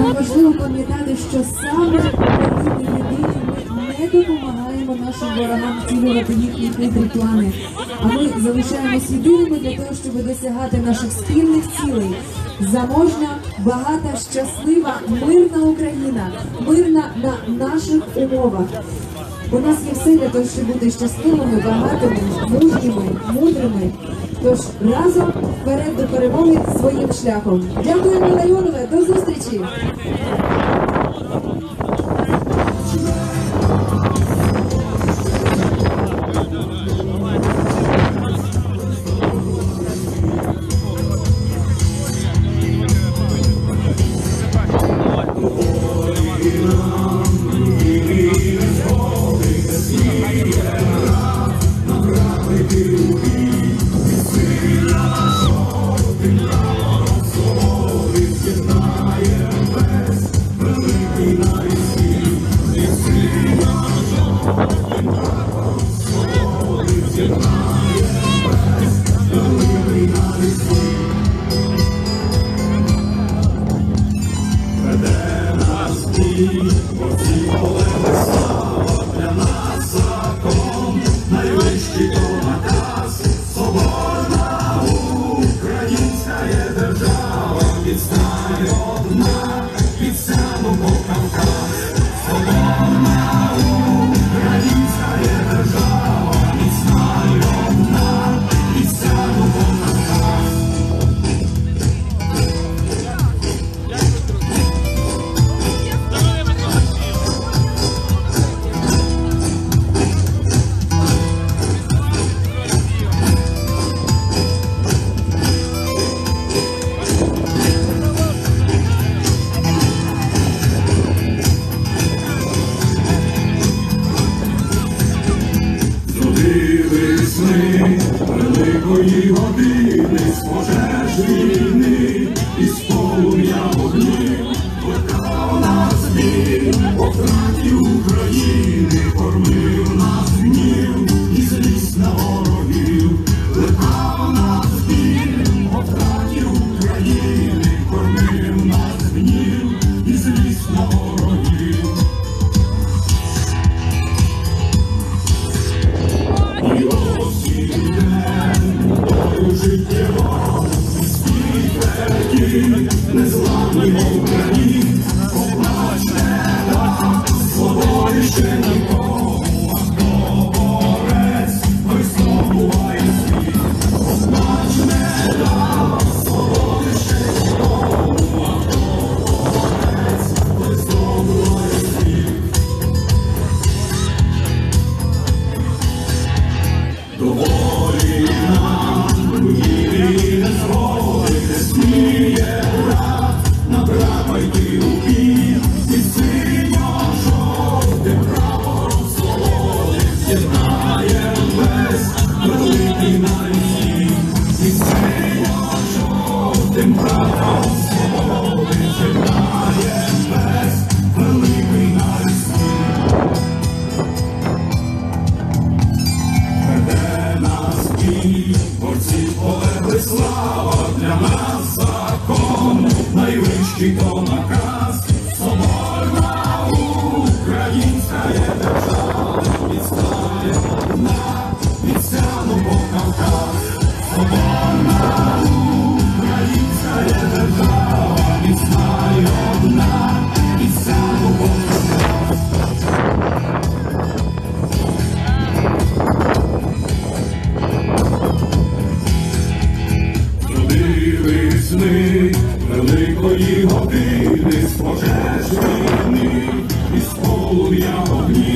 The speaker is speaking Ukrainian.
Важливо пам'ятати, що саме такі єдині ми не допомагаємо нашим ворогам втілювати їхні хитрі плани. А ми залишаємось єдиними для того, щоб досягати наших спільних цілей. Заможна, багата, щаслива, мирна Україна, мирна на наших умовах. У нас є все для того, щоб бути щасливими, багатими, мужніми, мудрими. Тож разом вперед до перемоги своїм шляхом. Дякую, Альона Леонова, до зустрічі. Оці поле слава для нас закон найвищий. Happy, happy. Robo Keep on. we are